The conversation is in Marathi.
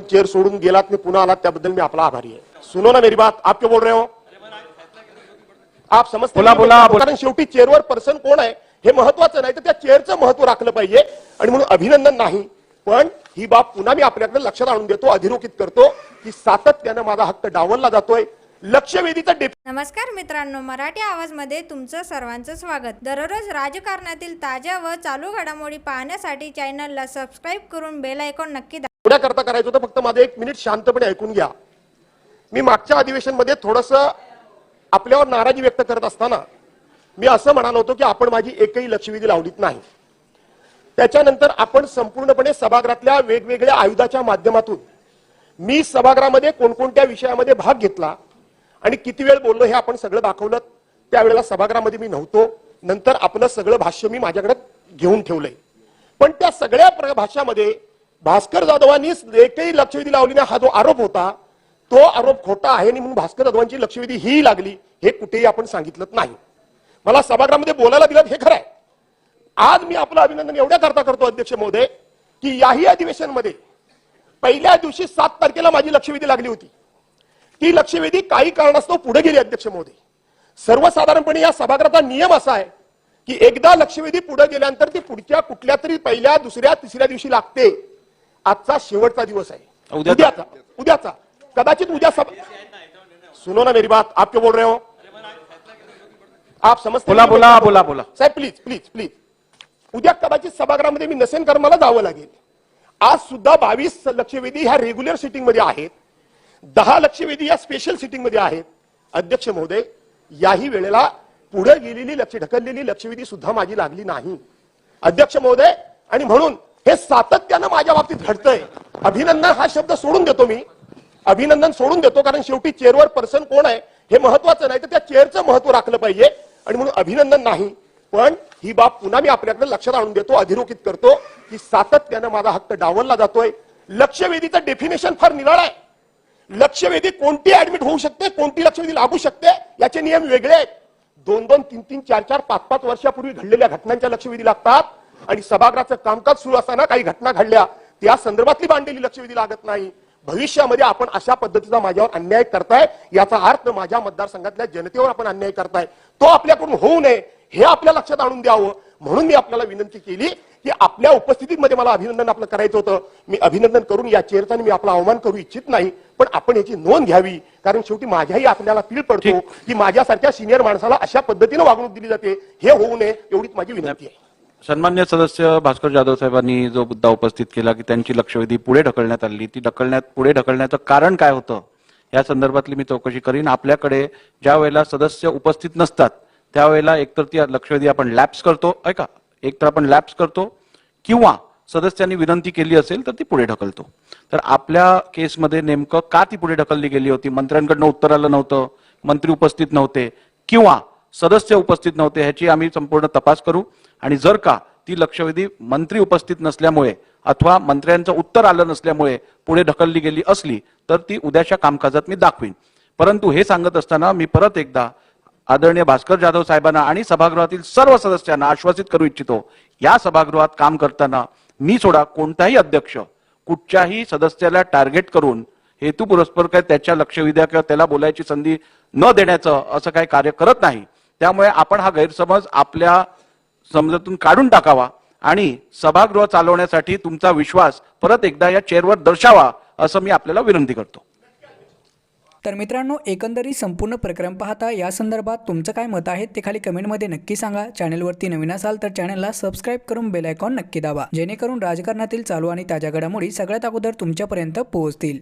चेअर सोडून गेलात मी पुन्हा आलात त्याबद्दल मी आपला आभारी आहे सुनो ना मेरी बात आप क्यों बोल रहे हो आप समजते बोला? बोला, बोला. कारण शेवटी चेअरवर पर्सन कोण आहे हे महत्वाचं नाही तर त्या चेअरचं महत्त्व राखलं पाहिजे आणि म्हणून अभिनंदन नाही पण ही बाब पुन्हा मी आपल्याकडे लक्षात आणून देतो अधोरेखित करतो की सातत्यानं माझा हक्क डावलला जातोय लक्षवेधीचा नमस्कार मित्रांनो मराठी आवाजमध्ये तुमचं सर्वांचं स्वागत दररोज राजकारणातील ताज्या व चालू घडामोडी पाहण्यासाठी चॅनलला सबस्क्राईब करून बेल आयकॉन नक्की पुण्याकरता करता करायचं होतं फक्त माझं एक मिनिट शांतपणे ऐकून घ्या. मी मागच्या अधिवेशनमध्ये थोडस आपल्यावर नाराजी व्यक्त करत असताना मी असं म्हणालो होतो की आपण माझी एकही लक्षवेधी लावलीत नाही. त्याच्यानंतर आपण संपूर्णपणे सभागृहातल्या वेगवेगळ्या आयुधाच्या माध्यमातून मी सभागृहामध्ये कोणकोणत्या विषयामध्ये भाग घेतला आणि किती वेळ बोललो हे आपण सगळं दाखवलं त्यावेळेला सभागृहामध्ये मी नव्हतो. नंतर आपलं सगळं भाष्य मी माझ्याकडे घेऊन ठेवलंय. पण त्या सगळ्या भाषामध्ये भास्कर जाधवांनी एकही लक्षवेधी लावली नाही. हा जो आरोप होता तो आरोप खोटा आहे आणि म्हणून भास्कर जाधवांची लक्षवेधी ही लागली हे कुठेही आपण सांगितलं नाही. मला सभागृहामध्ये बोलायला दिलं हे खरं आहे आज मी आपलं अभिनंदन एवढ्या करता करतो अध्यक्ष महोदय की याही अधिवेशनमध्ये पहिल्या दिवशी सात तारखेला माझी लक्षवेधी लागली होती. ती लक्षवेधी काही कारणास्तव पुढे गेली अध्यक्ष महोदय. सर्वसाधारणपणे या सभागृहाचा नियम असा आहे की एकदा लक्षवेधी पुढे गेल्यानंतर ती पुढच्या कुठल्या तरी पहिल्या दुसऱ्या तिसऱ्या दिवशी लागते. आजचा शेवटचा दिवस आहे. उद्या- उद्याचा. उद्याचा. कदाचित उद्या सभा सुनो ना मेरी बात आप क्यों बोल रहे हो? आप समजते बोला? बोला बोला बोला. साहेब प्लीज प्लीज प्लीज उद्या कदाचित सभागृहामध्ये मी नसेन कारण मला जावं लागेल. आज सुद्धा बावीस लक्षवेधी ह्या रेग्युलर सिटिंगमध्ये आहेत. दहा लक्षवेधी या स्पेशल सिटिंगमध्ये आहेत. अध्यक्ष महोदय याही वेळेला पुढे गेलेली लक्ष ढकललेली लक्षवेधी सुद्धा माझी लागली नाही. अध्यक्ष महोदय आणि म्हणून हे सातत्यानं माझ्या बाबतीत घडतंय. अभिनंदन हा शब्द सोडून देतो मी. अभिनंदन सोडून देतो कारण शेवटी चेअरवर पर्सन कोण आहे हे महत्वाचं नाही तर त्या चेअरचं महत्त्व राखलं पाहिजे. आणि म्हणून अभिनंदन नाही. पण ही बाब पुन्हा मी आपल्याकडे लक्षात आणून देतो अधोरेखित करतो की सातत्यानं माझा हक्क डावलला जातोय. लक्षवेधीचं डेफिनेशन फार निराळ आहे. लक्षवेधी कोणती ऍडमिट होऊ शकते कोणती लक्षवेधी लागू शकते याचे नियम वेगळे आहेत. दोन दोन तीन तीन चार चार पाच पाच वर्षापूर्वी घडलेल्या घटनांच्या लक्षवेधी लागतात. आणि सभागृहाचं कामकाज सुरू असताना काही घटना घडल्या. त्या संदर्भातली मांडलेली लक्षवेधी लागत नाही. भविष्यामध्ये आपण अशा पद्धतीचा माझ्यावर अन्याय करताय याचा अर्थ माझ्या मतदारसंघातल्या जनतेवर आपण अन्याय करताय. तो आपल्याकडून होऊ नये हे आपल्या लक्षात आणून द्यावं. म्हणून मी आपल्याला विनंती केली की आपल्या उपस्थितीमध्ये मला अभिनंदन आपलं करायचं होतं. मी अभिनंदन करून या चेअरचा मी आपला अवमान करू इच्छित नाही पण आपण याची नोंद घ्यावी. कारण शेवटी माझ्याही आपल्याला पीळ पडतो की माझ्यासारख्या सिनियर माणसाला अशा पद्धतीनं वागणूक दिली जाते. हे होऊ नये एवढीच माझी विनंती आहे. सन्मान्य सदस्य भास्कर जाधव साहेबांनी जो मुद्दा उपस्थित केला की त्यांची लक्षवेधी पुढे ढकलण्यात आली ती ढकलण्यात पुढे ढकलण्याचं कारण काय होतं या संदर्भातली मी चौकशी करीन. आपल्याकडे ज्या वेळेला सदस्य उपस्थित नसतात त्यावेळेला एकतर ती लक्षवेधी आपण लॅप्स करतो ऐका एकतर आपण लॅप्स करतो किंवा सदस्यांनी विनंती केली असेल तर ती पुढे ढकलतो. तर आपल्या केसमध्ये नेमकं का ती पुढे ढकलली गेली होती? मंत्र्यांकडनं उत्तर आलं नव्हतं मंत्री उपस्थित नव्हते किंवा सदस्य उपस्थित नव्हते ह्याची आम्ही संपूर्ण तपास करू. आणि जर का ती लक्षवेधी मंत्री उपस्थित नसल्यामुळे अथवा मंत्र्यांचं उत्तर आलं नसल्यामुळे पुढे ढकलली गेली असली तर ती उद्याच्या कामकाजात मी दाखवीन. परंतु हे सांगत असताना मी परत एकदा आदरणीय भास्कर जाधव साहेबांना आणि सभागृहातील सर्व सदस्यांना आश्वासित करू इच्छितो या सभागृहात काम करताना मी सोडा कोणताही अध्यक्ष कुठच्याही सदस्याला टार्गेट करून हेतुपुरस्पर काय त्याच्या लक्षवेध्या किंवा त्याला बोलायची संधी न देण्याचं असं काही कार्य करत नाही. त्यामुळे आपण हा गैरसमज आपल्या समजातून काढून टाकावा आणि सभागृह चालवण्यासाठी तुमचा विश्वास परत एकदा या चेअरवर दर्शावा असं मी आपल्याला विनंती करतो. तर मित्रांनो एकंदरीत संपूर्ण प्रक्रम पाहता या संदर्भात तुमचं काय मत आहे ते खाली कमेंटमध्ये नक्की सांगा. चॅनलवरती नवीन असाल तर चॅनलला सबस्क्राईब करून बेल आयकॉन नक्की दाबा. जेणेकरून राजकारणातील चालू आणि ताज्या घडामोडी सगळ्यात अगोदर तुमच्यापर्यंत पोहोचतील.